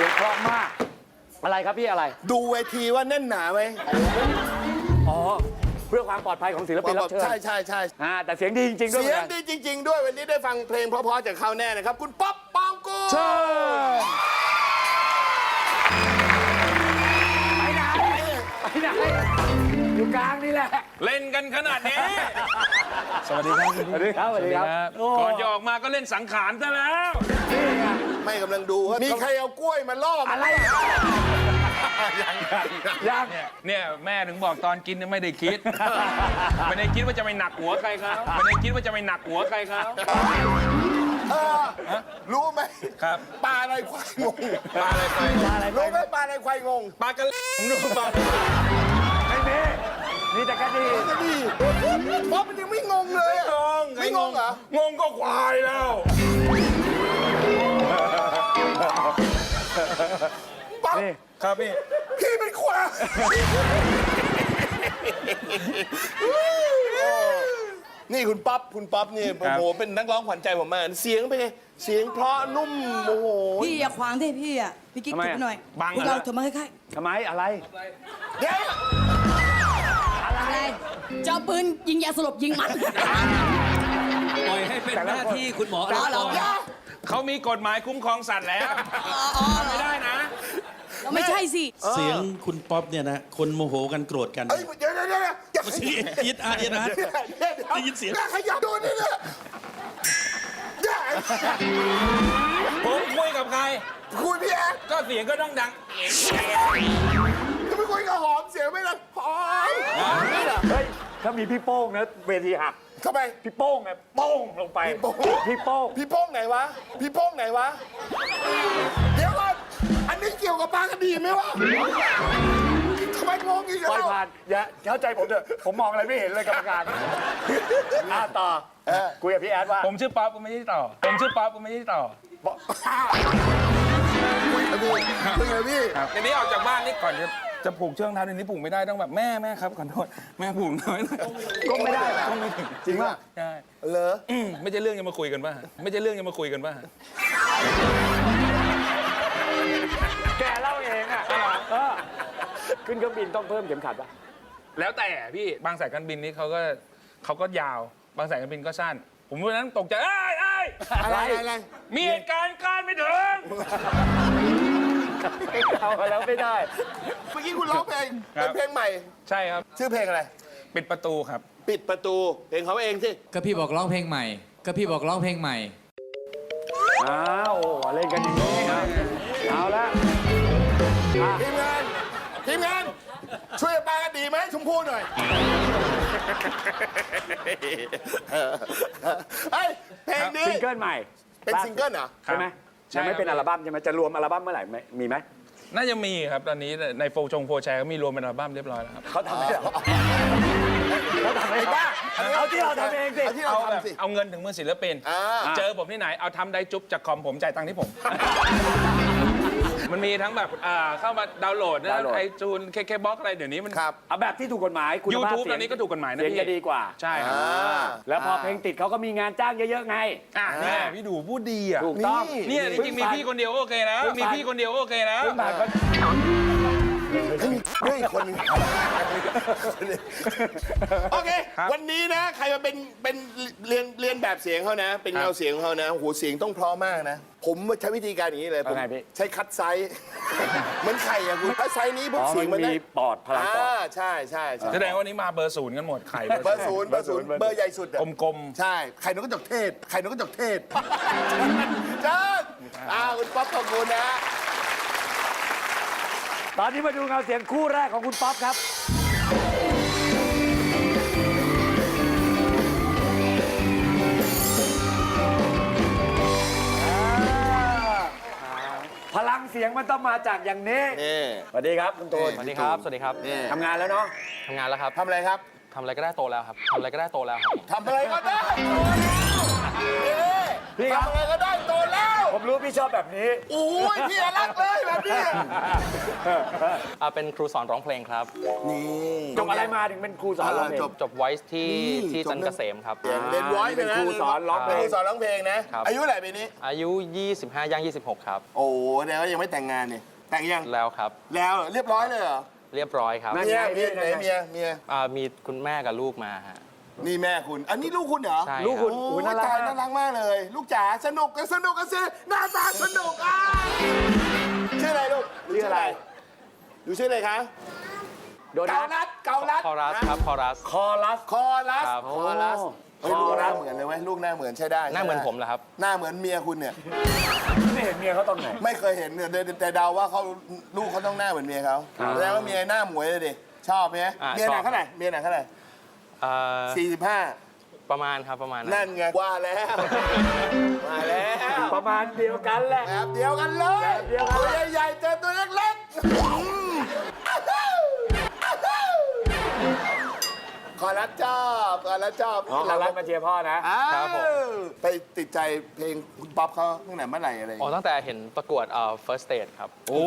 สียงเพราะมาก อะไรครับพี่อะไร ดูเวทีว่าแน่นหนาไหมอ๋อ เพื่อความปลอดภัยของศิลปินรับเชิญใช่ใช่ใช่อ่าแต่เสียงดีจริงๆด้วยเสียงหมือนกันดีจริง ๆ ด้วยวันนี้ได้ฟังเพลงเพราะๆจากเขาแน่นะครับ คุณป๊อปปองกูลเชิญไปไหนไปไหนอยู่กลางนี่แหละ เล่นกันขนาดนี้ สวัสดีครับคุณสวัสดีครับ สวัสดีครับโอ้ก่อนจะออกมาก็เล่นสังขารซะแล้วนี่ ไงไม่กำลังดูว่ามีใครเอากล้วยมาล่อมาอะไรยังเนี่ยเนี่ยแม่ถึงบอกตอนกินเนี่ยไม่ได้คิด ไม่ได้คิดว่าจะไปหนักหัวใครเขาไม่ได้คิดว่าจะไปหนักหัวใครเขาเออรู้ไหมครับปลาอะไรควายงงปลาอะไรไปอะไรรู้ไหมปลาอะไรควายงงปลากระเลผมดูปลาไม่มีมีแต่กระดีก็ดีป๊อปมันยังไม่งงเลยอะงงไม่งงเหรองงก็ควายแล้ว ป๊อปนี่ ครับพี่ พี่เป็นควายนี่คุณป๊อปคุณป๊อปนี่โอ้โหเป็นนักร้องขวัญใจผมมากเสียงเป็นไงเสียงเพราะนุ่มโอ้โหพี่อย่าขวางดิพี่อะพี่กิ๊กทำไมจุอะบหน่อยบังพวกเหรอเราเถอะมาใกล้ทำไมอะไร เดี๋ยวๆอะไรเจ้าปืนยิงยาสลบยิงมันปล่อยให้เป็นหน้าที่คุณหมอแต่ละก่อนคน เขามีกฎหมายคุ้มครองสัตว์แล้วอ๋ออ๋อไม่ได้นะ เราไม่ใช่สิ เสียงคุณป๊อปเนี่ยนะ คนโมโหกันโกรธกันเอ้ยเดี๋ยวเดี๋ยวเดี๋ยวอย่าขเสียยังบยิดอาร์ยิดอาร์ได้ยินเสียง อย่าขยับโดนนี่เนี่ยอย่าผมคุยกับใคร คุยพี่แอ๊ดก็เสียงก็ต้องดัง จะไปคุยกับหอมเสียงไม่ละหอมเฮ้ยถ้ามีพี่โป้งนะเวทีหัก ทำไมพี่โป้งไงโป้งลงไป พี่โป้ง พี่โป้งพี่โป้งไหนวะ พี่โป้งไหนวะ เดี๋ยวก่อนอันนี้เกี่ยวกับปลากระดีไหมวะทำไมงงอีกปล่อยแล้ว ผ่านอย่าเข้าใจผมเถอะผมมองอะไรไม่เห็นเลยกรรมการอ่าต่อคุยกับพี่แอดว่าผมชื่อป๊อปก็ไม่ได้ต่อ ผมชื่อป๊อปก็ไม่ได้ต่อ บอก คุยกับพี่คุยกับพี่ครับทีนี้ออกจากบ้านนี่ก่อนจะ จะผูกเชือกเท้าทีนี้ผูกไม่ได้ต้องแบบแม่แม่ครับขอโทษแม่ผูกน้อยหน่อยก็ไม่ได้เหรอก็ไม่ถึงจริงป่ะใช่เหรออืมไม่ใช่เรื่องจะมาคุยกันป่ะไม่ใช่เรื่องจะมาคุยกันป่ะแกเล่าเองอะเออขึ้นเครื่องบินต้องเพิ่มเข็มขัดป่ะ แล้วแต่พี่บางสายการบินนี่เขาก็เขาก็ยาว บางสายการบินก็สั้น ผมวันนั้นตกใจเอ้ยเอ้ยอะไรอะไร มีเหตุการณ์การไม่ถึง เอาไปแล้วไม่ได้ เมื่อกี้คุณร้องเพลงครับ เป็นเพลงใหม่ ใช่ครับ ชื่อเพลงอะไร ปิดประตูครับ ปิดประตู เพลงเขาเองสิก็พี่บอกร้องเพลงใหม่ ก็พี่บอกร้องเพลงใหม่ อ้าวเล่นกันอย่างนี้นะเอาละทีมงาน ทีมงาน ช่วยปลากระดีไหมชมพู่หน่อยเฮ้ยเพลงนี้ซิงเกิลใหม่เป็นซิงเกิลเหรอ ใช่ไหม ใช่ยังไม่ครับเป็นอัลบั้มใช่ไหมจะรวมอัลบั้มเมื่อไหร่ไหมมีไหมน่าจะมีครับตอนนี้ในโฟชงโฟแชร์ก็มีรวมเป็นอัลบั้มเรียบร้อยแล้วครับ เขาทำไม่ได้เขาทำไม่ได้บ้าเอาที่เราทำเองสิเอาที่เราเอาแบบทำสิ เอาเงินถึงมือศิลปิน อ่า เจอผมที่ไหน เอาทำได้จุ๊บจากคอมผมจ่ายตังค์ที่ผม มันมีทั้งแบบอ่าเข้ามาดาวน์โหลดนะดาวน์โหลด ไอจูนเคเคบ็อกอะไรเดี๋ยวนี้มัน ครับ เอาแบบที่ถูกกฎหมายคุณภาพ YouTube เสียงตอนนี้ก็ถูกกฎหมายนะเสียงพี่ จะดีกว่า ใช่ครับอ่าแล้วพอเพลงติดเขาก็มีงานจ้างเยอะ ๆ ไง อะเนี่ยพี่ดูพูดดีอะถูกต้อง เนี่ยจริงๆมีพี่คนเดียวก็โอเคแล้วมีพี่คนเดียวก็โอเคแล้วเพิ่งผ่านก็ เฮ้ยคนหนึงโอเค ครับ วันนี้นะ ใครมาเป็นเป็นเรียนเรียนแบบเสียงเขานะ เป็นครัเงาบเสียงเขานะโอ้โหเสียงต้องเพราะมากนะ ผมใช้วิธีการอย่างนี้เลยผมเอาไงพี่ ใช้คัดไซส์ เหมือนไข่อะคุณคัดไซส์นี้ปุ๊บอ๋อเสียงมัมันนมีได้ปอดพลังปอดอ่าใช่ใช่ใช่แสดงว่านี้มาเบอร์ศูนย์กันหมดไข่เบอร์ศูนย์เบอร์ศูนย์เบอร์ใหญ่สุดอะ กลมใช่ ไข่นกกระจอกเทศ ไข่นกกระจอกเทศ จ้าอ่าคุณป๊อปขอบคุณนะ ตอนนี้มาดูเงาเสียงคู่แรกของคุณป๊อปครับ พลังเสียงมันต้องมาจากอย่างนี้นี่สวัสดีครับคุณตูนนี่สวัสดีครับ สวัสดีครับนี่ทำงานแล้วเนาะทำงานแล้วครับทำอะไรครับทำอะไรก็ได้โตแล้วครับทำอะไรก็ได้โตแล้วครับทำอะไรก็ได้โอ้แล้วนี่ พี่ครับ ทำอะไรก็ได้โตแล้วผมรู้พี่ชอบแบบนี้ โอ้ยพี่รักเลยแบบนี้อ่าเป็นครูสอนร้องเพลงครับ นี่ จบอะไรมาถึงเป็นครูสอนร้องเพลงจบ จบ Voice ที่นี่ที่จบ จันทร์เรื่เกองษมครับ เรียนร้อยเลยนะเป็นครูสอนร้องเพลง ครูสอนร้องเพลงนะ ครับ อายุเท่าไหร่ปีนี้ อายุ 25ย่าง26 ครับ โอ้โหแสดงว่ายังไม่แต่งงานเนี่ยแต่งยังแล้วครับ แล้วเรียบร้อยเลยเหรอเรียบร้อยครับนั่น เมียไงเมียไหนนั่นไงเมียเมีย อ่ามีคุณแม่กับลูกมาฮะ นี่แม่คุณ อันนี้ลูกคุณเหรอใช่ลูกคุณโอ้โอ้ยยน่ารัก ตายมาน่ากรักมากเลย ลูกจ๋าสนุกกันสนุกกันสิหน้าตาสนุกอะชื่ออะไรลูกชื่ออะไรดูชื่ออะไรคะโดนัเกาท ลัดเกาลัดคอรัสครับคอรัส คอรัส คอรัสครับ คอรัสเฮ้ยคลูอกหรัน้าสเหมือนเลยเว้ยลูกหน้าเหมือนใช่ได้หน้าเหมือนใช่ได้ผมเหรอครับ หน้าเหมือนเมียคุณเนี่ย ไม่เห็นเมียเขาตอนไหน ไม่เคยเห็นเนี่ยแต่แต่เดาว่าเขาลูกเขาต้องหน้าเหมือนเมียเขาแสดงว่าเมียหน้าหมวยเลยดิชอบไหมอ่าเมียหนัชกอบ เท่าไหร่เมียหนักเท่าไหร่ อ่าสี่สิบห้าประมาณครับประมาณนั่นไงว่าแล้ว มาแล้วประมาณเดียวกันแหละ แบบเดียวกันเลยแบบเดียวกัน ตัวใหญ่ๆเจอตัวเล็กๆ ขอรับจอบขอรับจอบอ๋อคอรัสมาเชียร์พ่อนะครับผมไปติดใจเพลงคุณป๊อปเขาตั้งแต่เมื่อไหร่อะไรอย่างอ๋อเงี้ยตั้งแต่เห็นประกวดเอ่อ first stage ครับ โอ้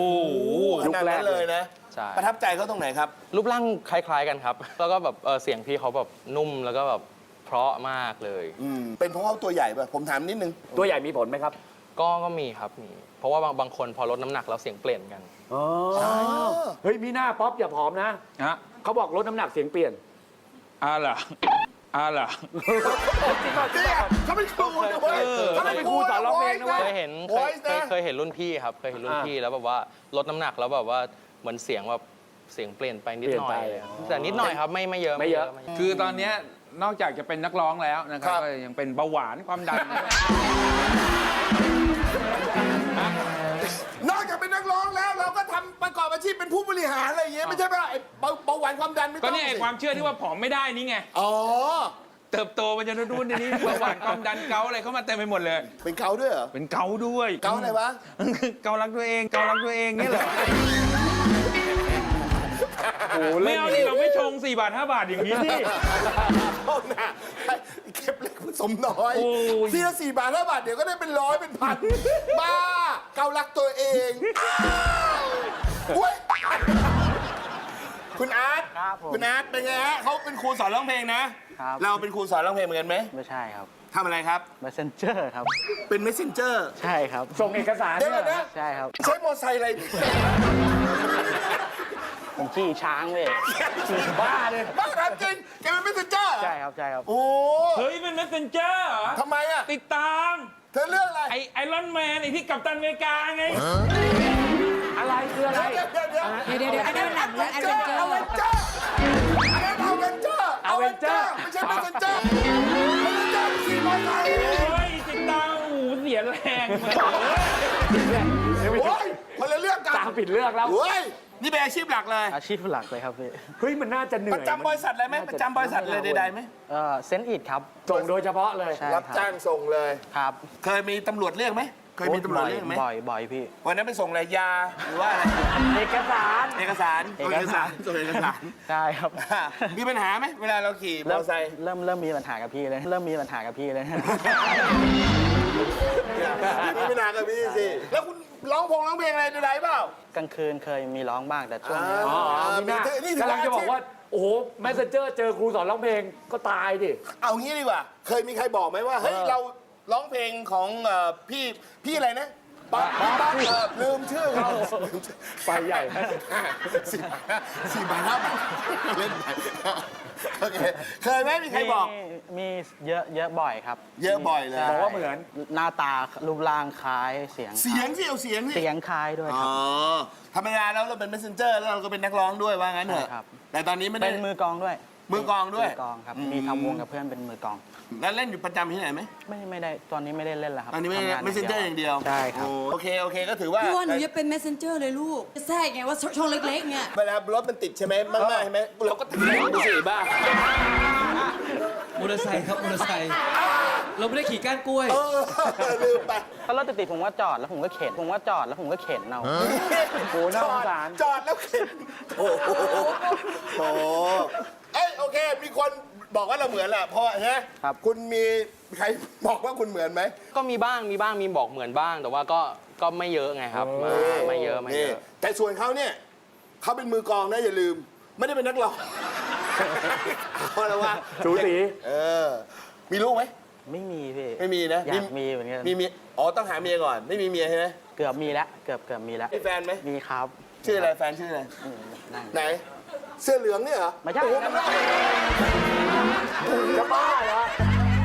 ขนาดนั้นเลยนะ ใช่ ประทับใจเขาตรงไหนครับ รูปร่างคล้าย ๆกันครับ แล้วก็แบบเอ่อเสียงพี่เขาแบบนุ่มแล้วก็แบบเพราะมากเลย อืม เป็นเพราะเขาตัวใหญ่ป่ะ ผมถามนิดนึง ตัวใหญ่มีผลไหมครับก็ก็มีครับมี เพราะว่าบางบางคนพอลดน้ำหนักแล้วเสียงเปลี่ยนกัน อ๋อเฮ้ยมีหน้าป๊อปอย่าผอมนะ ฮะเขาบอกลดน้ำหนักเสียงเปลี่ยน อ่าเหรออ่าเหรอเนี่ยเขาเป็นครูนะเว้ยเขาเป็นครูสอนร้องเพลงนะเว้ เคยเห็นเคย Voice เคยนะ เคยเห็นรุ่นพี่ครับ เคยเห็นรุ่นอ่าพี่แล้วแบบว่าลดน้ำหนักแล้วแบบว่าเหมือนเสียงแบบเสียงเปลี่ยนไปนิดหน่อยเปลี่ยนไปแต่นิดหน่อยครับไม่ไม่เยอะไม่เยอะ คือตอนเนี้ยนอกจากจะเป็นนักร้องแล้วนะครับครับ ก็ยังเป็นเบาหวานความดันน อบอาชีพเป็นผู้บริหารอะไรอย่างเงี้ยไม่ใช่ป่ะไอ้เบาเบาหวานความดันไม่ต้ก็องเนี่ยไอ้สิความเชื่อที่ว่าผอมไม่ได้นี่ไง อ๋อ เติบโตมันจะนู่นนี่นี่เบาหวานความดันเกาอะไรเข้ามาเต็มไปหมดเลย เป็นเขาด้วยเหรอเป็นเกาด้วยเกาอะไรวะ เกาลักตัวเองเกาลักตัวเองนี่เหรอโอ้โหไม่เล่นเอาดิเราไม่ชง 4 บาท 5 บาทอย่างนี้สิโทษนะเก็บเล็กผสมน้อยโอ้ย ทีละสี่บาทห้าบาท เดี๋ยวก็ได้เป็นร้อยเป็นพัน บ้า เกาลักตัวเองอุ้ ยคุณอาร์ตครับผมคุณอาร์ตเป็นไงฮะเขาเป็นครูสอนร้องเพลงนะ ครับเราเป็นครูสอนร้องเพลงเหมือนกันไหมไม่ใช่ครับทำอะไรครับ messenger ครับ เป็น messenger ใช่ครับส่งเอกสารเดี๋ยวเนี่ก่อยนนะใช่ครับ ใช้มอเตอร์ไซค์อะไรผมขี่ช้างเลยบ้าเลยบ้าถามจริงแกเป็น messenger เหรอใช่ครับใช่ครับ โอ้เฮ้ยเป็น messenger เหรอทำไมอะติดตาม เธอเลือกอะไรไอไอรอนแมนไอที่กัปตันอเมริกาไง อะไรคืออะไร เดี๋ยวเดี๋ยวเดี๋ยวเดี๋ยวเดี๋ยวอันนั้นหนังแล้วแอดเวนเจอเอาร์เวนเจอร์อันนั้นเอาเวนเจอร์เอาเวนเจอ Avenger ร์ไม่ใช่เวนเจอร์เวนเจอร์ขี่มอเตอร์ไซค์โอ้ยติดตามโอ้โหเสียแรงเหมือนโอ้ยคนละเรื่องกันตามผิดเรื่องแล้วโอ้ยนี่เป็นอาชีพหลักเลย อาชีพหลักเลยครับพี่ เฮ้ย มันน่าจะเหนื่ปอยระจำบริษัทอะไรไหมประจำบริษัทเลยใดๆไหมเอ่อเซนต์อิดครับ ส่งโดยเฉพาะเลยใช่รับครับจ้างส่งเลย ครับ เคยมีตำรวจเรียกไหม เคยมีตำรวจบ่อยเรียกไหมบ่อยบ่อยพี่ วันนั้นไปส่งอะไรยาหรือว่าอะไรเอกสาร เอกสารเอกสารส่งเอกสารใช่ครับอะมีปัญหาไหมเวลาเราขี่มอเตเริ่อมร์ไซค์เริ่มเริ่มมีปัญหากับพี่เลย เริ่มมีปัญหากับพี่เลยมีปัญหากับพี่สิแล้วคุณร้องพงร้องเพลงอะไรใดๆเปล่ากลางคืนเคยมีร้องบ้างแต่ช่วงนี้อ๋อมีหน้านี่ถือกำลังจะบอกว่าโอ้โหแมสเซนเจอร์เจอครูสอนร้องเพลงก็ตายดิ เอางี้ดีกว่า เคยมีใครบอกไหมว่า เฮ้ย เรา ร้องเพลงของเอ่อพี่พี่อะไรนะป๊อปป๊อปป๊อปเอ่อลืมชื่อเขาลืมชื่อไปใหญ่สี่บาทสี่บาทห้าบาทเล่นไปโอเคเคยไหมมีใครบอก มีมีเยอะเยอะบ่อยครับเยอะบ่อยเลย ใช่บอกว่าเหมือน หน้าตารูปร่างคล้ายเสียงเสียงสิเอาเสียงสิ เสียงคล้ายด้วยอ๋คอรับ ธรรมดาแล้วเราเป็น messenger แล้วเราก็เป็นนักร้องด้วยว่างั้นเถใช่อะครับ แต่ตอนนี้ไม่ได้ เป็นมือกลองด้วยมือกลองด้วยมือกลองครับ อืม มีทำวงกับเพื่อนเป็นมือกลอง แล้วเล่นอยู่ประจำที่ไหนไหมไม่ไม่ได้ตอนนี้ไม่ได้เล่นแล้วครับตอนนี้ไม่ได้ทำง messenger อย่างเดียวใช่ครับ โอ้โอเคโอเคก็ถือว่า พี่ว่าหนูจะเป็น messenger เลยลูก จะแทรกไงว่าช่องเล็กๆเนี่ยเวลารถมันติดใช่ไหมมากๆใช่ไหมเราก็ถ่ายดูสิบ้า มอเตอร์ไซค์ครับมอเตอร์ไซค์เราไม่ได้ขี่ก้านกล้วย เออลืมไปถ้ารถติดๆผมว่าจอดแล้วผมก็เข็นผมว่าจอดแล้วผมก็เข็นเอา โอ้น่าสงสารจอดแล้วเข็นโอ้โหโอ้โหเอ้ยโอเค มีคน บอกว่าเราเหมือนแหละเพราะใช่ไหมครับ คุณมีใครบอกว่าคุณเหมือนไหมก็มีบ้างมีบ้างมีบอกเหมือนบ้าง แต่ว่าก็ก็ไม่เยอะไงครับไม่ไม่เยอะไม่เยอะ แต่ส่วนเขาเนี่ยเขาเป็นมือกลองนะอย่าลืม ไม่ได้เป็นนักร้องเอาละว่าสูสี เออ มีลูกไหมไม่มีพี่ไม่มีนะอยากมีเหมือนกันมีเมียอ๋อต้องหาเมียก่อน ไม่มีเมียใช่ไหมเกือบมีแล้วเกือบเกือบมีแล้วมีแฟนไหมมีครับชื่ออะไรแฟนชื่ออะไรอืมนั่งไหน เสื้อเหลืองเนี่ยเหรอไม่ใช่โอ้โหมันน่าจะบ้าเหรอ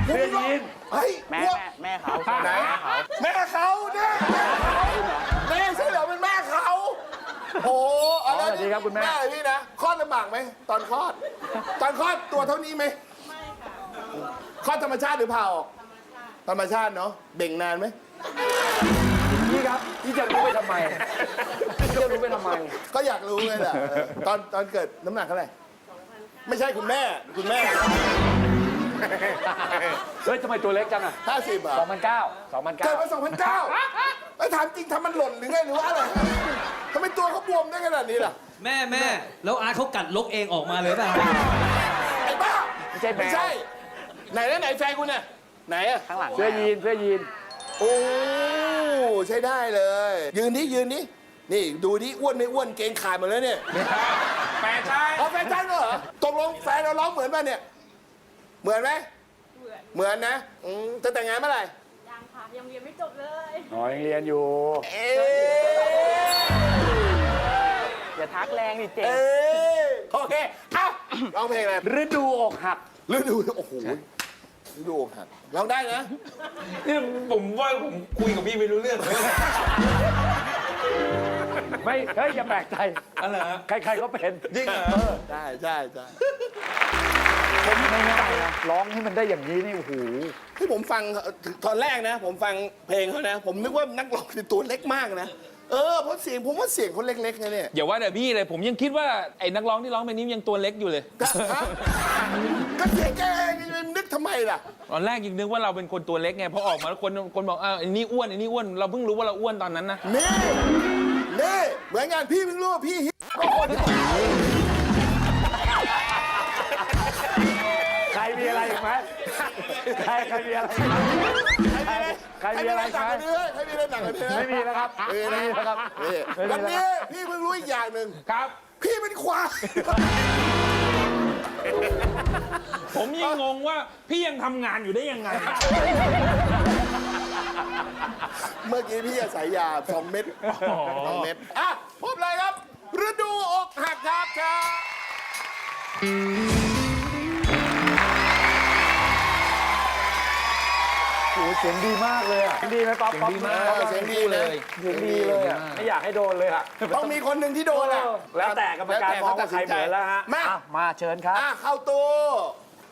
เสื้อยีนเฮ้ยแม่พวกแม่แม่เขาไหนแม่เขาแม่เขาเนี่ยแม่เสื้อเหลืองเป็นแม่เขาโอ้โหเอาแล้วสวัสดีครับคุณแม่ แม่อะไรพี่นะคลอดลำบากไหมตอนคลอด ตอนคลอดตัวเท่านี้ไหมคลอดธรรมชาติหรือผ่าออกธรรมชาติเนาะเบ่งนานไหม พี่ครับพี่จะรู้ไปทำไมพี่จะรู้ไปทำไม ก็อยากรู้เลยแหละเออตอนตอนเกิดน้ำหนักเท่าไหร่ไม่ใช่คุณแม่ คุณแม่ เฮ้ยทำไมตัวเล็กจังอะห้าสิบอะ2009 เกิด2009มาสองพันเก้าไอ้ยถามจริงทำมันหล่นหรือไงหรือว่าอะไรทำไมตัวเขาบวมได้ขนาดนี้ล่ะ แม่แม่ แล้วอาร์ตเขากัดลกเองออกมาเลยเปล่าไอ้บ้าไม่ใช่แมว ไม่ใช่ ไหนนะไหนแฟนคุณน่ะไหนอะข้างหลังเสื้อยีนเสื้อยีนโอ้ ใช้ได้เลย ยืนนี้ยืนนี้นี่ดูนี่อ้วนไม่อ้วนเกงขาดหมดแล้วเนี่ยแฟชั่นเอาแฟนจ้างเหรอตกลงแฟนเราร้องเหมือนป่ะเนี่ย เหมือนไหมเหมือนนะอืมจะแต่งงานเมื่อไหร่ยังค่ะยังเรียนไม่จบเลยอ๋อยังเรียนอยู่ เอ๊ะอย่าทักแรงดิเจ๊เอ๊ะโอเคเอ้าร้องเพลงอะไรฤดูอกหักฤดูโอ้โห ฤดูอกหักร้องได้นะ นี่ผมว่าผมคุยกับพี่ไม่รู้เรื่องเลยไม่เฮ้ยอย่าแปลกใจ อะไรฮะใครๆก็เป็นจริงเหรอได้ใช่ใช่ผมไม่ง่ายนะร้องให้มันได้อย่างนี้นี่โอ้โหที่ผมฟังตอนแรกนะ ผมฟังเพลงเขานะ ผมนึกว่านักร้องเป็นตัวเล็กมากนะ เออเพราะเสียงผมว่าเสียงเขาเล็กๆนะเนี่ยอย่าว่าแต่พี่เลยผมยังคิดว่าไอ้นักร้องที่ร้องเพลงนี้ยังตัวเล็กอยู่เลยฮะก็เสียงแกเองนึกทำไมล่ะ ตอนแรกยังนึกว่าเราเป็นคนตัวเล็กไงพอออกมาแล้วคนคนบอกอ่าไอ้นี่อ้วนไอ้นี่อ้วนเราเพิ่งรู้ว่าเราอ้วนตอนนั้นนะนี่นี่เหมือนงานพี่เพิ่งรู้ว่าพี่ฮิตก็คน ใครมีอะไรอีกไหมใครใครมีอะไรอีกไหม ใครมีอะไรหนักไหมกว่านี้ใครมีอะไรหนักกว่านี้ไม่มีแล้วครับไม่มีไม่มีแล้วครับนี่ไม่มีวันแล้วนี้พี่เพิ่งรู้อีกอย่างหนึ่งครับ พี่เป็นควายผมยังงงว่าพี่ยังทำงานอยู่ได้ยังไง เมื่อกี้พี่อาศัยยาสองเม็ดสองเม็ดอะพบเลยครับ ฤดูอกหักครับครับ เสียงดีมากเลยอะเสียงดีไหมป๊อปป๊อปเสียงดีมากเออเสียงดีเลยเสียงดีเลยอะไม่อยากให้โดนเลยอะต้องมีคนหนึ่งที่โดนแหละแล้วแต่กรรมการมองว่าใครเหมือนแล้วฮะมาอะมาเชิญครับอะเข้าตู้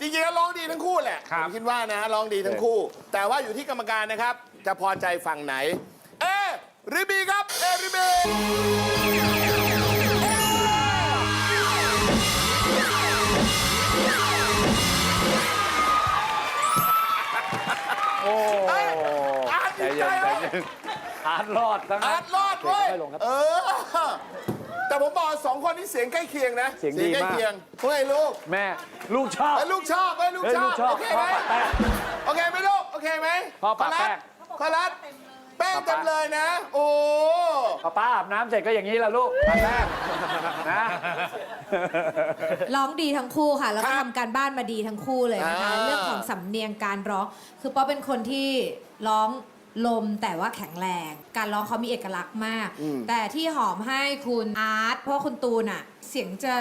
จริงๆแล้วร้องดีทั้งคู่แหละครัผบมคิดว่านะฮะร้องดีทั้งคู่ แต่ว่าอยู่ที่กรรมการนะครับ จะพอใจฝั่งไหน เอหรือบีครับ เอหรือบี เอ้ยอาร์ตใจดีใจเย็นใจเว้ยเย็นอาร์ตรอดทั้งอานั้ร์น ตรอดเว้ยไม่ลงครับเออ แต่ผมบอกสองคนนี้เสียงใกล้เคียงนะเสียงดีใกล้มากเคียงเฮ้ยลูกแม่ลูกชอบ เฮ้ยลูกชอบเฮ้ยลูกเฮ้ยชอลูบกชอบโอเคพ่ไหอมปะแป้งโอเคไหมลูกโอเคไหมพ่อปะแป้งขอรัดแป้งเต็มเลยนะ โอ้ป้าป้าอาบน้ำเสร็จก็อย่างนี้แหละลูกปะแป้งนะ ร้องดีทั้งคู่ค่ะ แล้วก็ครับทำการบ้านมาดีทั้งคู่เลยนะคะอ่า เรื่องของสำเนียงการร้อง คือป๊อปเป็นคนที่ร้องลมแต่ว่าแข็งแรง การร้องเขามีเอกลักษณ์มาก แต่ที่หอมให้คุณอาร์ตเพราะว่าคุณตูนอะเสียงจะ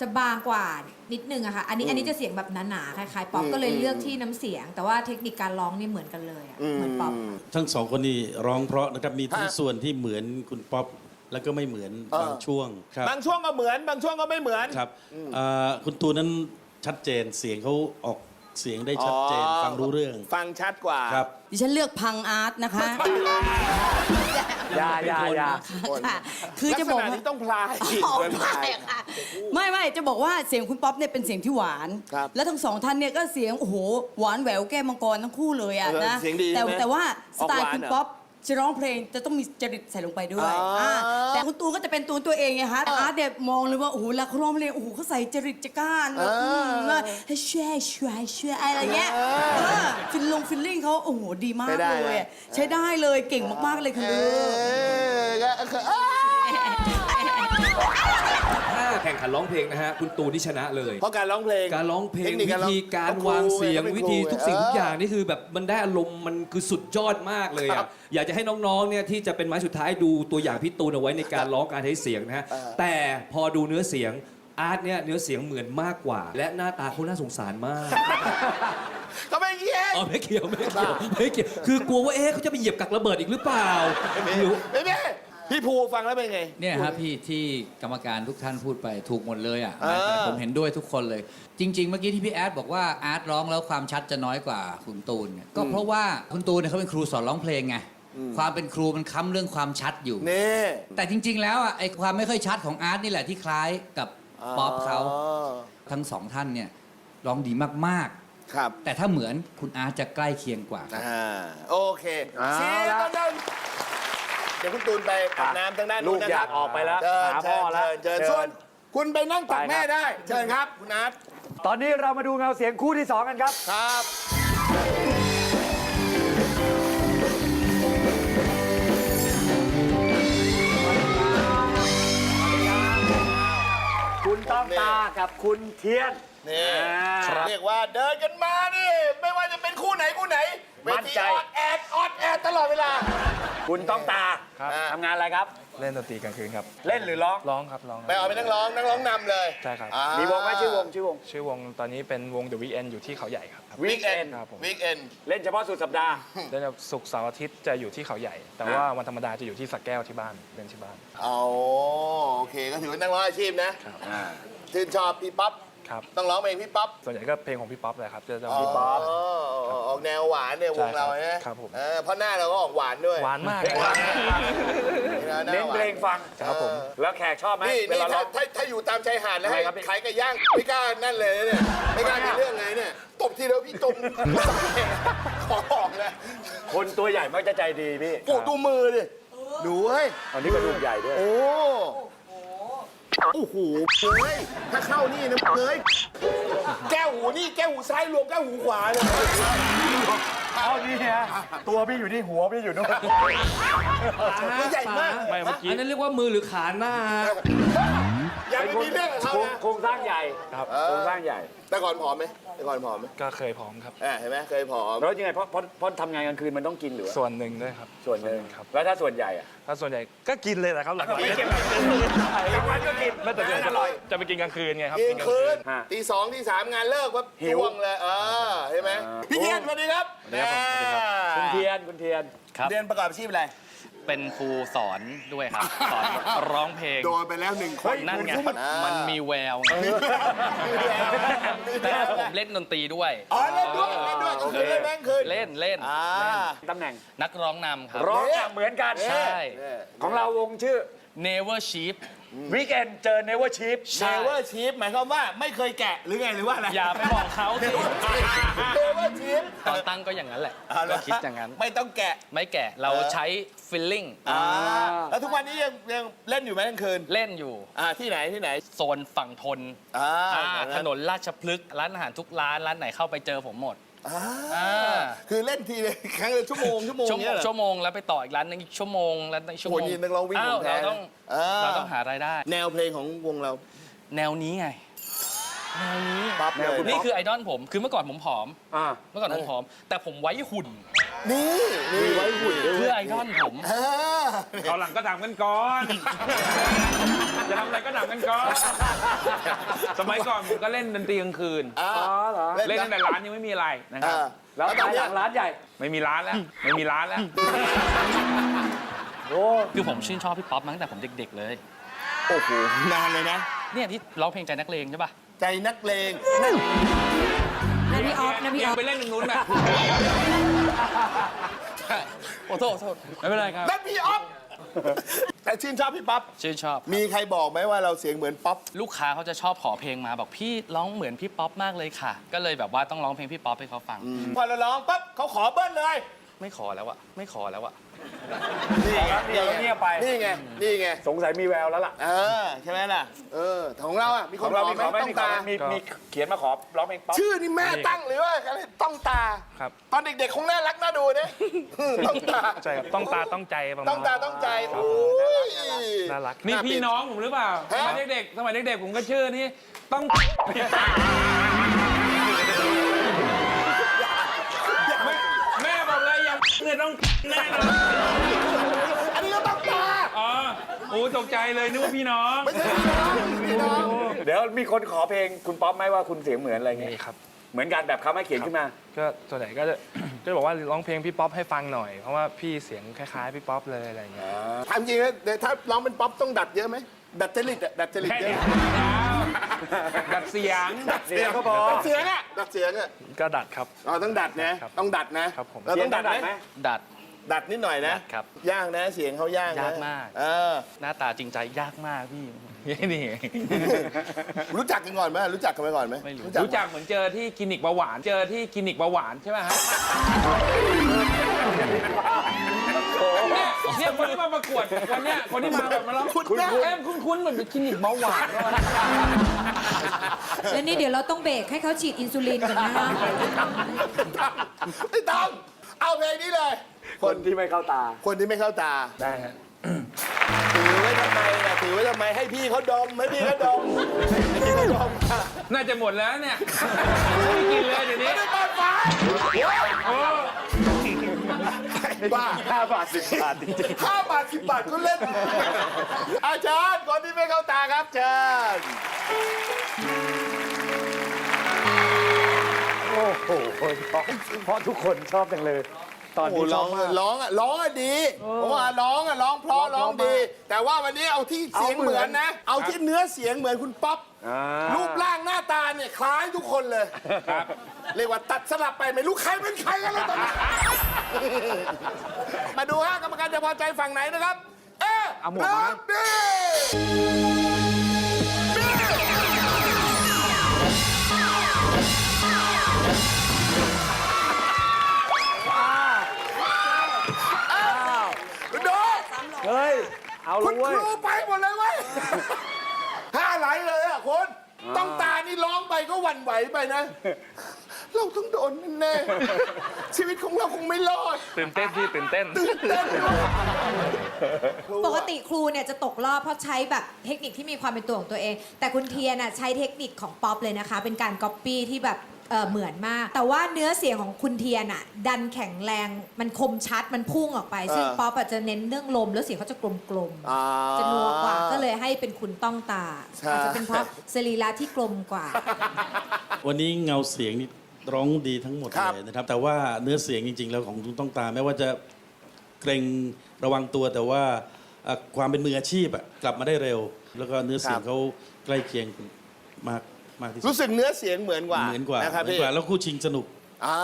จะบางกว่านิดนึงอะค่ะอันนี้อันนี้จะเสียงแบบหนาๆคล้ายๆป๊อปก็เลยเลือกที่น้ำเสียง แต่ว่าเทคนิคการร้องนี่เหมือนกันเลยอะเหมือนป๊อป ทั้งสองคนนี้ร้องเพราะนะครับมีทั้งฮะ ส่วนที่เหมือนคุณป๊อป แล้วก็ไม่เหมือนเออบางช่วงครับ บางช่วงก็เหมือน บางช่วงก็ไม่เหมือน ครับเอ่อคุณตูนนั้นชัดเจนเสียงเขาออกเสียงได้ชัดเจนอ๋อ ฟังรู้เรื่องฟังชัดกว่าครับ ดิฉันเลือกพังอาร์ตนะคะอย่าอย่าอย่าค่ะคือจะบอกลักษณว่านี้ต้องพลายอีกอ๋อเหมือนพลายไม่ค่ะไม่ไม่จะบอกว่าเสียงคุณป๊อปเนี่ยเป็นเสียงที่หวาน ครับ แล้วทั้งสองท่านเนี่ยก็เสียงโอ้โหหวานแหววแก้มมังกรทั้งคู่เลยอะเออนะเสียงดีแต่ใช่ไหมแต่ว่าสไตล์ออกหวานคุณเหรอป๊อป จะร้องเพลงจะต้องมีจริตใส่ลงไปด้วยอ่าอ่าแต่คุณตูนก็จะเป็นตูนตัวเองไงฮะอาร์ตเนี่ยมองเลยว่าโอ้โหแล้วเขาร้องเพลงโอ้โหเขาใส่จริตจักร้านแบบอืมว่าให้ช่วยช่วยช่วยอะไรเงี้ยเออฟิลลงฟิลลิ่งเขาโอ้โหดีมากใช้ได้เลยนะอะใช้ได้เลยเก่งมากๆเลยคุณเอลูก อก็คืออ้าวถ้า แข่งขันร้องเพลงนะฮะคุณตูนที่ชนะเลย เพราะการร้องเพลง การร้องเพลทงคนิควิร้อธีการต้องควางเสียงไต้องป็นวิธีครูทุกสิ่งทุกอย่างเนี่คือแบบมันได้อารมณ์มันคือสุดยอดมากเลยครัอะบอยากจะให้น้องๆเนี่ยที่จะเป็นไม้สุดท้ายดูตัวอย่างพี่ตูนเอาไว้ในการร้องการใช้เสียงนะฮะเออ แต่พอดูเนื้อเสียงอาร์ตเนี่ยเนื้อเสียงเหมือนมากกว่า และหน้าตาเขาน่าสงสารมาก ก็ไม่เยี่ยอ๋อไม่เกี่ยวไม่เกี่ยวไม่เกี่ยวคือกลัวว่าเอ๊ะเขาจะไปเหยียบกับระเบิดอีกหรือเปล่าหรือไม่ไม่ พี่ภูฟังแล้วเป็นไง เนี่ยครับพี่ที่กรรมการทุกท่านพูดไปถูกหมดเลยอะเออผมเห็นด้วยทุกคนเลย จริง ๆ เมื่อกี้ที่พี่แอดบอกว่าอาร์ตร้องแล้วความชัดจะน้อยกว่าคุณตูนเนี่ยก็เพราะว่าคุณตูนเนี่ยเขาเป็นครูสอนร้องเพลงไงความเป็นครูมันค้ำเรื่องความชัดอยู่ นี่ แต่จริง ๆ แล้วอะไอความไม่ค่อยชัดของอาร์ตนี่แหละที่คล้ายกับป๊อปเขาทั้งสองท่านเนี่ยร้องดีมากครับๆ แต่ถ้าเหมือนคุณอาร์ตจะใกล้เคียงกว่า อ่าโอเคเอาเชียร์ละต้นต้นเดี๋ยวคุณตูนไปอาบน้ำทางด้านนู้นลูกนะอคยารับกออกไปแล้วเชิญหาเชิพ่อญแล้ว เชิญเชิญเชิญส่วนคุณไปนั่งตักไปครับแม่ได้ เชิญครับคุณอาร์ตตอนนี้เรามาดูเงาเสียงคู่ที่สองกันครับ ครับ คุณต้องตากับคุณเทียนนี่อ่า เรียกว่าเดินกันมานี่ ไม่ว่าจะเป็นคู่ไหนคู่ไหน เวมั่นทีใจ ออดแอดออดแอดตลอดเวลา คุณต้องตาครับ ทำงานอะไรครับ เล่นดนตรีกลางคืนครับ เล่นหรือร้อง ร้องครับร้องไปเอาไปนนักร้องนักร้องนำเลยใช่ครับ อ่ามีวงไหมชื่อวงชื่อวง ชื่อวงตอนนี้เป็นวง The Weekend อยู่ที่เขาใหญ่ครับ วีคเอนครับผม วีคเอนเล่นเฉพาะสุดสัปดาห์แล้วศุกร์เสาร์อาทิตย์จะอยู่ที่เขาใหญ่ แต่ว่าวันธรรมดาจะอยู่ที่สักแก้วที่บ้านเล่นที่บ้านเอาโอเคก็ถือว่านักร้องอาชีพนะครับชื่นชอบพี่ป๊อป ครับ ต้องร้องเพลงพี่ป๊อปส่วนใหญ่ก็เพลงของพี่ป๊อปเลยครับจะจะอ๋อพี่ป๊อปออกแนวหวานเนี่ยวงเราใช่เนี่ยครับผมเออเพราะหน้าเราก็ออกหวานด้วย หวานมากเพลงหวานหาเน้นหวาเพลงฟังครับผม แล้วแขกชอบไหมนี่เวนี่ลาร้ถ้าองถ้าถ้าอยู่ตามชายหาดแล้วทำไมให้ครับพี่ขายไก่ย่างไม่กล้านั่นเลยนะเนี่ยไม่กล้ามีเรื่องไงเนี่ยตบทีเดียวพี่จมขอบอกเลยคนตัวใหญ่มักจะใจดีพี่โอ้ดูมือดิดูเว้ยอันนี้กระดูกใหญ่ด้วย โอ้โอ้โห เฮ้ยถ้าเข้านี่นะเฮ้ยแก้วหูนี่แก้วหูซ้ายรวมแก้วหูขวาเลยเอานี่ฮะตัวพี่อยู่ที่หัวพี่อยู่นู่นตัวใหญ่มาก ไม่เมื่อกี้อันนั้นเรียกว่ามือหรือขาหน้า อย่าไปมีเรื่องกับเขาโครงนะ โครงสร้างใหญ่ครับโครงสร้างใหญ่ แต่ก่อนผอมไหมแต่ก่อนผอมไหมก็เคยพร้อมครับ อ่าเห็นไหมเคยผอม แล้วยังไงเพราะเพราะเพราะทำงานกลางคืนมันต้องกินหรือว่าส่วนหนึ่งด้วยครับส่วนหนึ่งครับแล้วถ้าส่วนใหญ่อะถ้าส่วนใหญ่ก็กินเลยแหละครับหลังๆไม่เก็บกลางวันก็กิน ไม่แต่ส่วนใหญ่อร่อย จะไปกินกลางคืนไงครับกินกลางคืนฮะตีสองตีสามงานเลิกว่าหิวช่วงเลยเออเห็นไหมพี่เทียนสวัสดีครับสวัสดีครับผมสวัสดีครับ คุณเทียนคุณเทียนครับเรียนประกอบอาชีพอะไร เป็นครูสอนด้วยครับ สอนร้องเพลง โดนไปแล้วหนึ่งคน นั่นไงอ่ามันมีแววไงแต่ว่าผมเล่นดนตรีด้วย อ๋อเล่นด้วยเล่นด้วยก็คือเล่นแม่งคืนเล่นเล่นอ่าตำแหน่งนักร้องนำครับ ร้องอย่างเหมือนกันใช่ ของเราวงชื่อ Never Sheep วีคเอนเจอเนเวอร์ชีฟเนเวอร์ชีฟหมายความว่าไม่เคยแกะหรือไงหรือว่าอะไรอย่าไปบอกเขาสิเนเวอร์ชีฟตอนตั้งก็อย่างนั้นแหละก็คิดอย่างนั้น ไม่ต้องแกะไม่แก่เราใช้ feeling อ่าแล้วทุกวันนี้ยังยังเล่นอยู่ไหมกลางคืนเล่นอยู่อ่าที่ไหนที่ไหนโซนฝั่งทนอ่าอ่าถนนราชพฤกษ์ร้านอาหารทุกร้านร้านไหนเข้าไปเจอผมหมด อ่าอ่าคือเล่นทีเลยครั้งละชั่วโมงชั่วโมงชั่วโมเนี้งยเหรอ ชั่วโมงแล้วไปต่ออีกร้านหนึงอีกชั่วโมงแล้วอีกชั่วโมงโอ้โหนี่นักร้องวิ่งอ้าวของแท้เราต้องอ่า เราต้องหารายได้ แนวเพลงของวงเราแนวนี้ไง ปั๊บเลย นี่คือไอดอลผม คือเมื่อก่อนผมผอม อ่า เมื่อก่อนผมผอม แต่ผมไว้หุ่น นี่นี่ไว้หุ่นเพื่อไอดอลผมเออเขาวหลังก็ถามกันก่อนจะทำอะไรก็ถามกันก่อนสมัยก่อนผมก็เล่นดนตรีกลางคืนอ่าอ๋อเหรอเล่นตั้งแต่ร้านยังไม่มีอะไรนะครับอ่าแล้วตอนภายเนี้หยลังร้านใหญ่ ไม่มีร้านแล้ว ไม่มีร้านแล้วโอ้คือผมชื่นชอบพี่ป๊อปมาตั้งแต่ผมเด็กๆเลย โอ้โหนานเลยนะ เนี่ยที่ร้องเพลงใจนักเลงใช่ป่ะ ใจนักเลงนะพี่ออฟนะพี่ออฟไปเล่นตรงนู้นไป โอ้โทษโทษไม่เป็นไรครับ นั่นพี่อ๊อฟแต่ชื่นชอบพี่ป๊อปชื่นชอบ มีใครบอกไหมว่าเราเสียงเหมือนป๊อปลูกค้าเขาจะชอบขอเพลงมาบอกพี่ร้องเหมือนพี่ป๊อปมากเลยค่ะ ก็เลยแบบว่าต้องร้องเพลงพี่ป๊อปให้เขาฟัง พอเราร้องปั๊บเขาขอเบิ้ลเลย ไม่ขอแล้วอะไม่ขอแล้วอะ นี่ไงเดี๋ยวเงียบไป นี่ไง นี่ไง สงสัยมีแววแล้วล่ะเออ ใช่ไหมล่ะ เออแต่ของเราอะ มีคขอนงเรามีขอไหมต้อมีงขอตา ไหมมีมีเขียนมาขอร้องเพลงป๊อป ชื่อนี่แม่ตั้งหรือว่าอะไรต้องตา ครับ ตอนเด็กๆ คงน่ารักน่าดูเนี่ยต้องตา ใช่ครับต้องตาต้องใจประมาณต้องตาต้องใจโอ้ย น่ารัก นี่พี่น้องผมหรือเปล่าสฮะ มัยเด็กๆสมัยเด็กๆผมก็ชื่อนี้ต้อง เลยอย่าเนี่ยต้องแน่นอนอันนี้ก็ต้องตาอ๋อโอ้ตกใจเลยนึกว่าพี่น้องไม่ใช่พี่น้องพี่น้องเดี๋ยวมีคนขอเพลงคุณป๊อปไหมว่าคุณเสียงเหมือนอะไรเงี้ยนี่ครับ เหมือนกันแบบเขาไม่เขียนขึ้นมา ก็ส่วนใหญ่ก็จะก็จะบอกว่าร้องเพลงพี่ป๊อปให้ฟังหน่อย เพราะว่าพี่เสียงคล้ายๆพี่ป๊อปเลยอะไรอย่างเงี้ยถามจริงนะเดี๋ยวถ้าร้องเป็นป๊อปต้องดัดเยอะไหมดัดจริตอะดัดจริตแค่เยเดียอะว ดัดเสียง เสียงก็พอดัดเสียงอะดัดเสียงอะก็ดัดครับอ๋อต้องดัดนะครับต้องดัดนะครับผมเราต้องดัดไหมดัด ดัดนิดหน่อยนะดัดครับยากนะ เสียงเขายากนะยากมาก เออ หน้าตาจริงใจยากมากพี่นี่ รู้จักกันก่อนไหมรู้จักกันไปก่อนไหมไม่รู้รู้จักเหมือนเจอที่คลินิกเบาหวาน เจอที่คลินิกเบาหวานใช่ไหมฮะเนี่ย เนี่ยคนที่มาประกวดวันเนี้ยคนที่มาแบบมาร้องคุณนะแก้มคุ้นๆเหมือนเป็นคลินิกเบาหวานด้วยแล้วนี่เดี๋ยวเราต้องเบรกให้เขาฉีดอินซูลินก่อนนะคะไม่ต้องเอาเพลงนี้เลย คนที่ไม่เข้าตา คนที่ไม่เข้าตา ได้ฮะ ถือไว้ทำไมนะถือไว้ทำไมให้พี่เขาดมให้พี่เขาดมให้พี่เขาดมน่าจะหมดแล้วเนี่ยไม่กินเลยเดี๋ยวนี้ไม่ได้เปิดไฟโอ้ บ้าห้าบาทสิบบาทจริงห้าบาทสิบบาทก็เล่น อาจารย์คนที่ไม่เข้าตาครับเชิญๆโอ้โหเพราะเพราะทุกคนชอบจังเลย ตอนโอ้ที่ชร้ออบงมาก ร้องอะร้องอะดีผมว่าร้องอะร้องเพราะร้ร้อองงเพราะดีมากแต่ว่าวันนี้เอาที่เสียงเอาเหเหมืมืออนนนะ เอาที่เนื้อเสียงเหมือนคุณป๊อปอ่ารูปร่างหน้าตาเนี่ยคล้ายทุกคนเลยเรียกว่าตัดสลับไปไม่รู้ใครเป็นใครกันแล้วตอนนี้ มาดูฮะกรรมการจะพอใจฝั่งไหนนะครับ เอ๊ะเอาหมวกมาเริ่มดีอ้าวคุณโดเฮ้ย เอาคุละณเว้คยรูไปหมดเลยเว้ยห้าไหลเลยอะคุณต้องตานี่ร้องไปก็หวั่นไหวไปนะ เราต้องโดนแน่ๆชีวิตของเราคงไม่รอด ตื่นเต้นพี่ตื่นเต้น ตื่นเต้นมากปกติครูเนี่ยจะตกรอบเพราะใช้แบบเทคนิคที่มีความเป็นตัวของตัวเอง แต่คุณเทียนน่ะใช้เทคนิคของป๊อปเลยนะคะ เป็นการก๊อปปี้ที่แบบเอ่อเหมือนมาก แต่ว่าเนื้อเสียงของคุณเทียนอะดันแข็งแรงมันคมชัดมันพุ่งออกไป ซึ่งป๊อปอาจจะเน้นเรื่องลมแล้วเสียงเขาจะกลมอ่า ๆจะนัวกว่าก็เลยให้เป็นคุณต้องตาใช่ อาจจะเป็นเพราะสรีระที่กลมกว่า วันนี้เงาเสียงนี่ ร้องดีทั้งหมดครับ เลยนะครับ แต่ว่าเนื้อเสียงจริง ๆ แล้วของคุณต้องตาแม้ว่าจะเกรงระวังตัวแต่ว่าเอ่อความเป็นมืออาชีพอะกลับมาได้เร็ว แล้วก็เนื้อเสียงเขาใกล้เคียงมากมากที่สุรู้ดสึกเนื้อเสียงเหมือนกว่าเหมือนกว่านะครับเหมือนพี่กว่าแล้วคู่ชิงสนุกอ่า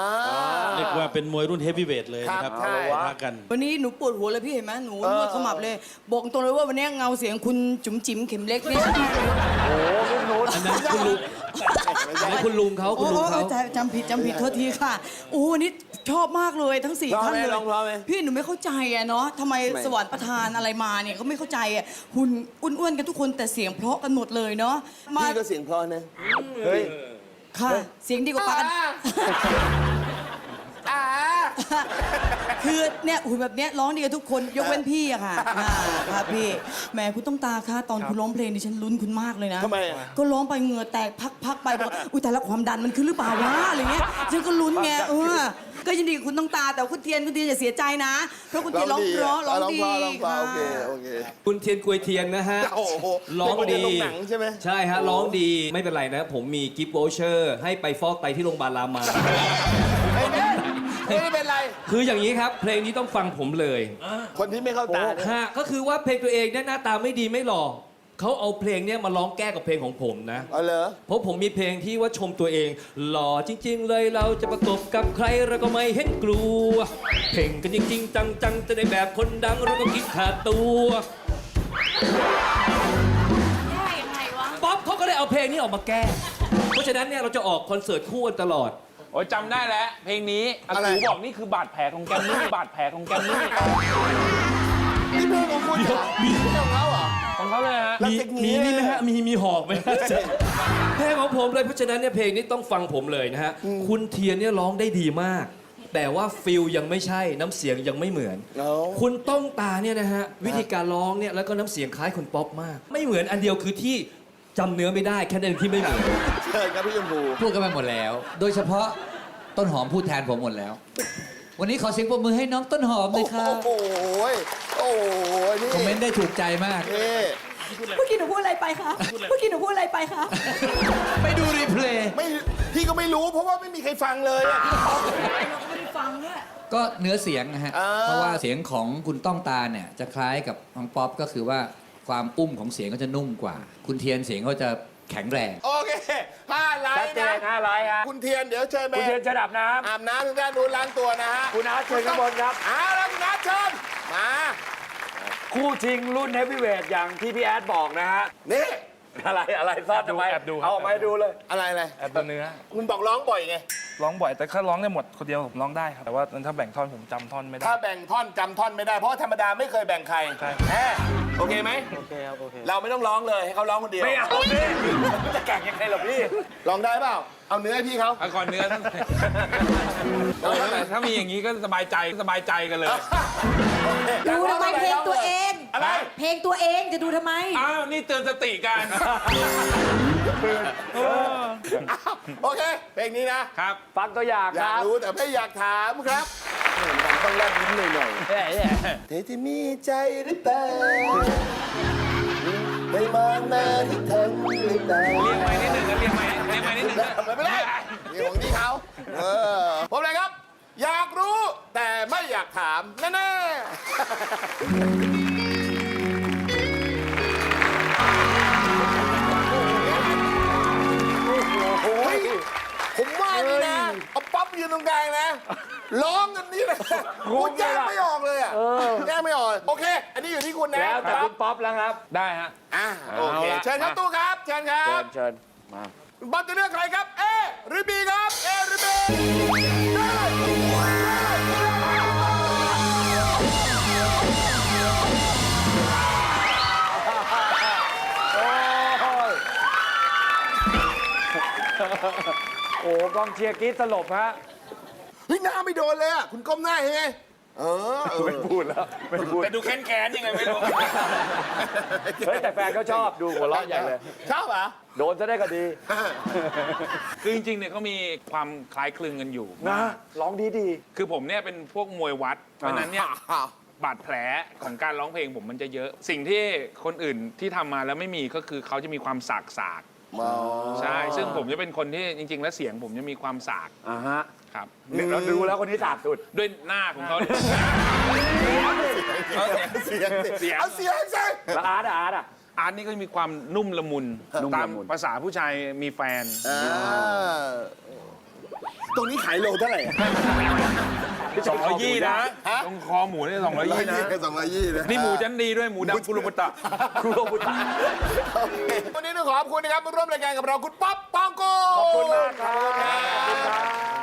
เรียกว่าเป็นมวยรุ่นเฮฟวีเวทเลยนะครับครับใช่ปะทะกัน วันนี้หนูปวดหัวเลยพี่เห็นไหมหนูเออนวดขมับเลย บอกตรงเลยว่าวันนี้เงาเสียงคุณจุ๋มจิ๋มเข็มเล็กเนี่ยอันนั้นคุณลุง อันนั้นคุณลุงเขา โอ้คุณลุงโอ้เขาจำจำผิดจำผิดโทษทีค่ะโอ้วันนี้ชอบมากเลยทั้งสี่ร้องท่านไหมเลยร้องเพราะไหมพี่หนูไม่เข้าใจอะเนาะทำไมไม่ สวรรค์ประทานอะไรมาเนี่ยก็ไม่เข้าใจอะหุ่นอ้วนๆกันทุกคนแต่เสียงเพราะกันหมดเลยเนาะมาพี่ก็เสียงเพราะนะ เฮ้ยค่ะ เสียงดีกว่าปากกัน อ่าคือเนี่ยหุ่นแบบเนี้ยร้องดีกับทุกคนยกเว้นพี่อะค่ะอ่าครับพี่แหมคุณต้องตาค่ะตอนคุณร้องเพลงดิฉันลุ้นคุณมากเลยนะทำไมอะ ก็ร้องไปเหงื่อแตกพักๆไปบอกว่าอุ้ยแต่ละความดันมันขึ้นหรือเปล่าวะอะไรเงี้ยฉันก็ลุ้นไงเออก็ยินดีกับคุณต้องตาแต่คุณเทียนคุณเทียนอย่าเสียใจนะ เพราะคุณเทียนร้องเพราะร้องดีร้องเพราะโอเคค่ะโอเค คุณเทียนกวยเทียนนะฮะ โอ้โหร้องเป็นคนในดีโรงหนังใช่ไหม ใช่ฮะ ร้องดีไม่เป็นไรนะ ผมมีกิฟต์โวเชอร์ ให้ไปฟอกไตที่โรงพยาบาลรามาไม่เป็น ไม่ได้เป็นไร คืออย่างนี้ครับ เพลงนี้ต้องฟังผมเลยคนที่ไม่เข้าตาเนี่ยฮะก็คือว่าเพลงตัวเองเนี่ยหน้าตาไม่ดีไม่หล่อเขาเอาเพลงเนี้ยมาร้องแก้กับเพลงของผมนะ เอาเหรอ เพราะผมมีเพลงที่ว่าชมตัวเอง หล่อจริง ๆ เลยเราจะประกบกับใครเราก็ไม่เห็นกลัวเพ่งกันจริง ๆ จังๆจะได้แบบคนดังเราก็คิดขาดตัวป๊อปเขาก็เลยเอาเพลงนี้ออกมาแก้ เพราะฉะนั้นเนี่ยเราจะออกคอนเสิร์ตคู่กันตลอด โอ้ยจำได้แล้ว เพลงนี้อาอะไร กูบอกนี่คือบาดแผลของแกมมี่บาดแผลของแกมมี่นี่เพลงของคุณเหรอมีเพลงของเขาเหรอ ของเขาเลยฮะแล้วมีจะมีนี่ไหมฮะ มีมีหอกไหมฮะเพลงของผมเลยเพราะฉะนั้นเนี่ยเพลงนี้ต้องฟังผมเลยนะฮะ คุณเทียนเนี่ยร้องได้ดีมาก แต่ว่าฟิลยังไม่ใช่น้ำเสียงยังไม่เหมือน เอาคุณต้องตาเนี่ยนะฮะ วิธีการร้องเนี่ยแล้วก็น้ำเสียงคล้ายคุณป๊อปมาก ไม่เหมือนอันเดียวคือที่ จำเนื้อไม่ได้แค่นั้นเองที่ไม่เหมือนเชิญครับพี่ชมพูพูดกันไปหมดแล้ว โดยเฉพาะต้นหอมพูดแทนผมหมดแล้ว วันนี้ขอเสียงปรบมือให้น้องต้นหอมเลยค่ะโอ้โหโอ้โหนี่คอมเมนต์ได้ถูกใจมากนี่เมื่อกี้หนูพูดอะไรไปคะเมื่อกี้หนูพูดอะไรไปคะไปดูรีเพลย์ไม่พี่ก็ไม่รู้เพราะว่าไม่มีใครฟังเลยอะเราก็ไม่ได้ฟังด้วยก็เนื้อเสียงนะฮะอ่าเพราะว่าเสียงของคุณต้องตาเนี่ยจะคล้ายกับน้องป๊อปก็คือว่า ความอุ้มของเสียงก็จะนุ่มกว่า คุณเทียนเสียงเขาจะแข็งแรง โอเคห้าไลชัดน์เจนะนห้าร้อยฮะคุณเทียนเดี๋ยวเชิญไปคุณเทียนจะดับน้อาบน้ำทางด้านนู้นล้างตัวนะฮะำคุณอาร์ตเชิญข้างบนครับ เอาละคุณนัทเชิญมา คู่ชิงรุ่นเฮฟวีเวทอย่างที่พี่แอดบอกนะฮะ นี่ อะไรอะไรซ่อนทำไมแอบดูครับ เอาออกมาให้ดูเลย อะไรอะไรแอบดูเนื้อคุณบอกร้องบ่อยไง ร้องบ่อยแต่ถ้าร้องได้หมดคนเดียวผมร้องได้ครับแต่ว่าถ้าแบ่งท่อนผมจำท่อนไม่ได้ ถ้าแบ่งท่อนจำท่อนไม่ได้เพราะว่าธรรมดาไม่เคยแบ่งใครใช่ แหมโอเคไหมโอเคครับโอเคเราไม่ต้องร้องเลยให้เขาร้องคนเดียวไม่เอาพี่จะแข่งยังไงล่ะพี่ร้องได้เปล่าเอาเนื้อให้พี่เขาเอาก่อนเนื้อท่านโอ้ยแต่ถ้ามีอย่างนี้ก็สบายใจสบายใจกันเลยดูทำไมเพลงตัวเอง อะไร เพลงตัวเองจะดูทำไม อ้าว นี่เตือนสติกัน โอเค เพลงนี้นะ ครับ ฟังตัวอย่างอคยากรับรู้แต่ไม่อยากถามครับต้องแลบลิ้นหน่อยหน่อยเธอจะมีใจหรือเปล่าไม่มองมาที่เธอหรือเปล่าเรียงไม้นิดหนึ่งนะเรียงไม้เรียงไม้นิดหนึ่งนะ ทำอะไรไม่ได้นี่ของที่เขาเออผมเลยครับ อยากรู้แต่ไม่อยากถาม แน่ๆโอ้ยผมว่านี่นะเอาป๊อปยืนตรงกลางนะ ร้องกันนี่เลยกูแยกไม่ออกเลยอะแยกไม่ออก โอเค อันนี้อยู่ที่คุณนะแล้วแต่คุณป๊อปแล้วครับ ได้ฮะ อะโอเค เอาละ เชิญครับตู้ครับ เชิญครัเชิบญเชิญมา คุณป๊อปจะเลือกใครครับ เอหรือบีครับ เอหรือบีได้โอ้กองเชียร์กรีดสลบฮะ เฮ้ยหน้าไม่โดนเลยอะ คุณก้มหน้ายังไง เออเออ ไม่พูดแล้วไม่พูดแต่ดูแค้นๆยังไงไม่รู้ เฮ้ยแต่แฟนเขาชอบดูหัวเราะใหญ่เลยชอบเหรอ โดนจะได้ก็ดีคือจริงๆเนี่ยเขามีความคล้ายคลึงกันอยู่ นะร้องดีดี คือผมเนี่ยเป็นพวกมวยวัด เพราะฉะนั้นเนี่ยอ้าวบาดแผลของการร้องเพลงผมมันจะเยอะ สิ่งที่คนอื่นที่ทำมาแล้วไม่มีก็คือเขาจะมีความสากสากๆ ใช่ซึ่งผมจะเป็นคนที่จริง ๆ แล้วเสียงผมจะมีความสากอ่าฮะครับ เดี๋ยวเราดูแล้วคนนี้สาดสุด ด้วยหน้าของเขาเนี่ยเสียงสิเสียง เอาเสียงสิ แล้วอาร์ตอะอาร์ตอะ อาร์ตนี่ก็มีความนุ่มละมุน นุ่มตาละมมุน ภาษาผู้ชายมีแฟนอ่า ตรงนี้ขายโลเท่าไหร่อะสองร้อยยี่นะฮะตรงคอหมูเนี่ยสองร้อยยี่นะ สองร้อยยี่นะ นี่หมูจันดีด้วยหมูดำคุรุบุตะครูโรบุตะโอเควันนี้ต้องขอบคุณนะครับมาร่วมรายการกับเราคุณป๊อปปองโกขอบคุณมากครับ